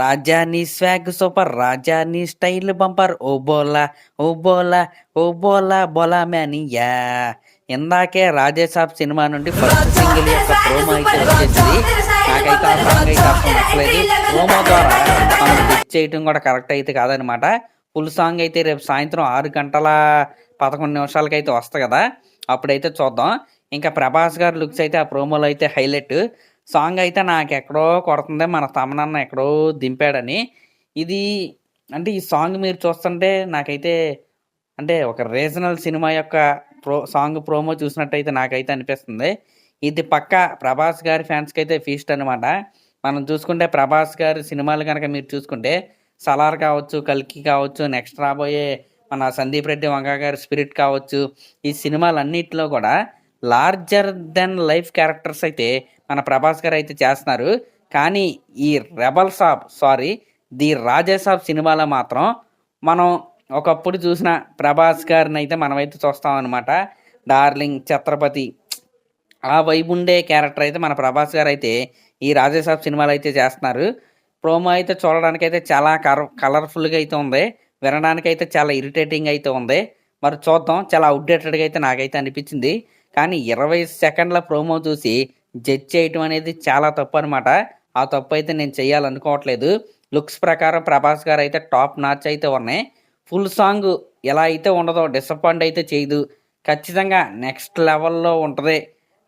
రాజాని swag super రాజాని style bumper ఓ బోలా ఓ బోలా ఓ బోలా బోలా మ్యానియా ఇందాకే రాజేసాబ్ సినిమా నుండి ఫస్ట్ సింగిల్ యొక్క ప్రోమో అయితే వచ్చేసింది. నాకైతే ఆ సాంగ్ అయితే అసలు నచ్చలేదు. ప్రోమో ద్వారా మనం హిట్ చేయటం కూడా కరెక్ట్ అయితే కాదనమాట. ఫుల్ సాంగ్ అయితే రేపు సాయంత్రం ఆరు గంటల పదకొండు నిమిషాలకైతే వస్తుంది కదా. అప్పుడైతే చూద్దాం. ఇంకా ప్రభాస్ గారు లుక్స్ అయితే ఆ ప్రోమోలో అయితే హైలైట్ సాంగ్ అయితే నాకు ఎక్కడో కొడుతుంది మన తమనన్న ఎక్కడో దింపాడని. ఇది అంటే ఈ సాంగ్ మీరు చూస్తుంటే నాకైతే అంటే ఒక రీజనల్ సినిమా యొక్క ప్రో సాంగ్ ప్రోమో చూసినట్టయితే నాకైతే అనిపిస్తుంది. ఇది పక్క ప్రభాస్ గారి ఫ్యాన్స్కి అయితే ఫీస్ట్ అనమాట మనం చూసుకుంటే ప్రభాస్ గారి సినిమాలు కనుక మీరు చూసుకుంటే సలార్ కావచ్చు కల్కి కావచ్చు నెక్స్ట్ రాబోయే మన సందీప్ రెడ్డి వంగ గారి స్పిరిట్ కావచ్చు ఈ సినిమాలన్నిటిలో కూడా లార్జర్ దెన్ లైఫ్ క్యారెక్టర్స్ అయితే మన ప్రభాస్ గారు అయితే చేస్తున్నారు. కానీ ఈ rebel Saab sorry the Rajasaab సినిమాలో మాత్రం మనం ఒకప్పుడు చూసిన ప్రభాస్ గారిని అయితే మనమైతే చూస్తాం అనమాట డార్లింగ్ ఛత్రపతి ఆ వైపు ఉండే క్యారెక్టర్ అయితే మన ప్రభాస్ గారు అయితే ఈ రాజాసాబ్ సినిమాలు అయితే చేస్తున్నారు. ప్రోమో అయితే చూడడానికి అయితే చాలా కర కలర్ఫుల్గా అయితే ఉంది. వినడానికి అయితే చాలా ఇరిటేటింగ్ అయితే ఉంది. మరి చూద్దాం చాలా అవుట్డేటెడ్గా అయితే నాకైతే అనిపించింది. కానీ ఇరవై సెకండ్ల ప్రోమో చూసి జడ్జ్ చేయటం అనేది చాలా తప్పు అనమాట ఆ తప్పు అయితే నేను చేయాలనుకోవట్లేదు. లుక్స్ ప్రకారం ప్రభాస్ గారు అయితే టాప్ నాచ్ అయితే ఉన్నాయి. ఫుల్ సాంగ్ ఎలా అయితే ఉండదో డిసప్పాయింట్ అయితే చేయదు. ఖచ్చితంగా నెక్స్ట్ లెవెల్లో ఉంటుంది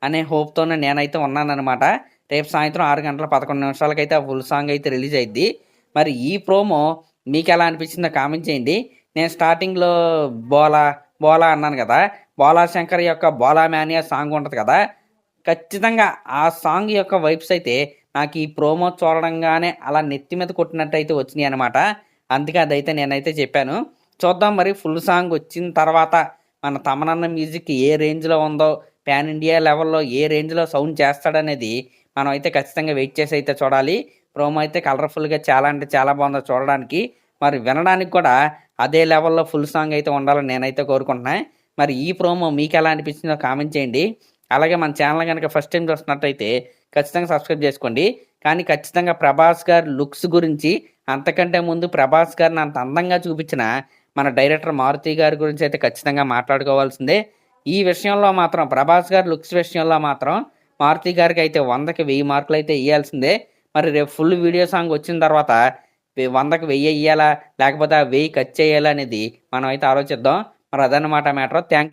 అనే హోప్తోనే నేనైతే ఉన్నానమాట రేపు సాయంత్రం ఆరు గంటల పదకొండు నిమిషాలకైతే ఆ ఫుల్ సాంగ్ అయితే రిలీజ్ అయింది మరి ఈ ప్రోమో మీకు ఎలా అనిపించిందో కామెంట్ చేయండి. నేను స్టార్టింగ్లో బోలా బోలా అన్నాను కదా బోలా శంకర్ యొక్క బోలా మ్యానియా సాంగ్ ఉంటుంది కదా? ఖచ్చితంగా ఆ సాంగ్ యొక్క వైబ్స్ అయితే నాకు ఈ ప్రోమో చూడడంగానే అలా నెత్తి మీద కొట్టినట్టు అయితే వచ్చినాయి అనమాట అందుకే అదైతే నేనైతే చెప్పాను. చూద్దాం మరి ఫుల్ సాంగ్ వచ్చిన తర్వాత మన తమనన్న మ్యూజిక్ ఏ రేంజ్లో ఉందో పాన్ ఇండియా లెవెల్లో ఏ రేంజ్లో సౌండ్ చేస్తాడనేది మనం అయితే ఖచ్చితంగా వెయిట్ చేసి అయితే చూడాలి. ప్రోమో అయితే కలర్ఫుల్గా చాలా అంటే చాలా బాగుందో చూడడానికి. మరి వినడానికి కూడా అదే లెవెల్లో ఫుల్ సాంగ్ అయితే ఉండాలని నేనైతే కోరుకుంటున్నాను మరి ఈ ప్రోమో మీకు ఎలా అనిపించిందో కామెంట్ చేయండి. అలాగే మన ఛానల్ కనుక ఫస్ట్ టైం చూస్తున్నట్టయితే ఖచ్చితంగా సబ్స్క్రైబ్ చేసుకోండి. కానీ ఖచ్చితంగా ప్రభాస్ గారి లుక్స్ గురించి అంతకంటే ముందు ప్రభాస్ గారిని అంత అందంగా చూపించిన మన డైరెక్టర్ మారుతి గారి గురించి అయితే ఖచ్చితంగా మాట్లాడుకోవాల్సిందే. ఈ విషయంలో మాత్రం ప్రభాస్ గారి లుక్స్ విషయంలో మాత్రం మారుతి గారికి అయితే వందకి వెయ్యి మార్కులు అయితే ఇవ్వాల్సిందే మరి రేపు ఫుల్ వీడియో సాంగ్ వచ్చిన తర్వాత వందకి వెయ్యి ఇవ్వాలా లేకపోతే ఆ వెయ్యి ఖర్చు చేయాలా అనేది మనం అయితే ఆలోచిద్దాం. మరి అదన్నమాట మ్యాటర్. థ్యాంక్